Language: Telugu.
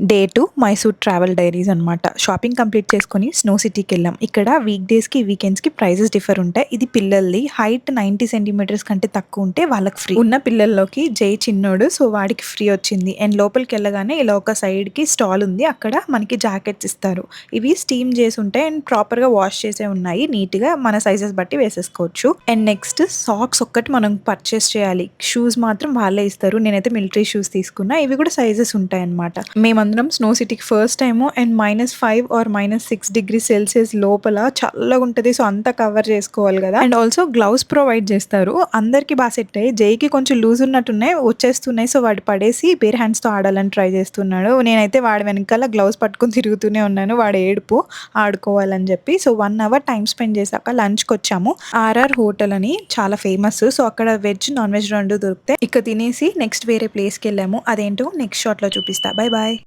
Day two Mysore travel diaries అనమాట షాపింగ్ కంప్లీట్ చేసుకొని స్నో సిటీకి వెళ్ళాం. ఇక్కడ వీక్ డేస్కి వీకెండ్స్కి ప్రైజెస్ డిఫర్ ఉంటాయి. ఇది పిల్లల్ది. హైట్ నైంటీ సెంటీమీటర్స్ కంటే తక్కువ ఉంటే వాళ్ళకి ఫ్రీ. ఉన్న పిల్లల్లోకి జై చిన్నోడు సో వాడికి ఫ్రీ వచ్చింది. అండ్ లోపలికి వెళ్ళగానే ఇలా ఒక సైడ్కి స్టాల్ ఉంది. అక్కడ మనకి జాకెట్స్ ఇస్తారు. ఇవి స్టీమ్ చేసి ఉంటాయి అండ్ ప్రాపర్గా వాష్ చేసే ఉన్నాయి. నీట్గా మన సైజెస్ బట్టి వేసేసుకోవచ్చు. అండ్ నెక్స్ట్ సాక్స్ ఒక్కటి మనం పర్చేస్ చేయాలి. షూస్ మాత్రం వాళ్ళే ఇస్తారు. నేనైతే మిలిటరీ షూస్ తీసుకున్నా. ఇవి కూడా సైజెస్ ఉంటాయి అనమాట మేమందరం స్నో సిటీకి first time and minus five or minus six degree Celsius లోపల చల్లగా ఉంటుంది. సో అంతా కవర్ చేసుకోవాలి కదా. అండ్ ఆల్సో గ్లౌస్ ప్రొవైడ్ చేస్తారు. అందరికీ బాగా సెట్ అయ్యి జైకి కొంచెం లూజ్ ఉన్నట్టున్నాయి వచ్చేస్తున్నాయి. సో వాడు పడేసి బేర్ హ్యాండ్స్తో ఆడాలని ట్రై చేస్తున్నాడు. నేనైతే వాడి వెనకాల గ్లౌస్ పట్టుకొని తిరుగుతూనే ఉన్నాను. వాడు ఏడుపు ఆడుకోవాలని చెప్పి. So one hour time spend చేశాక లంచ్కి వచ్చాము. ఆర్ఆర్ హోటల్ అని చాలా ఫేమస్ సో అక్కడ వెజ్ నాన్ వెజ్ రెండు దొరికితే ఇక తినేసి నెక్స్ట్ వేరే ప్లేస్కి వెళ్ళాము. అదేంటో నెక్స్ట్ షాట్లో చూపిస్తా. Bye bye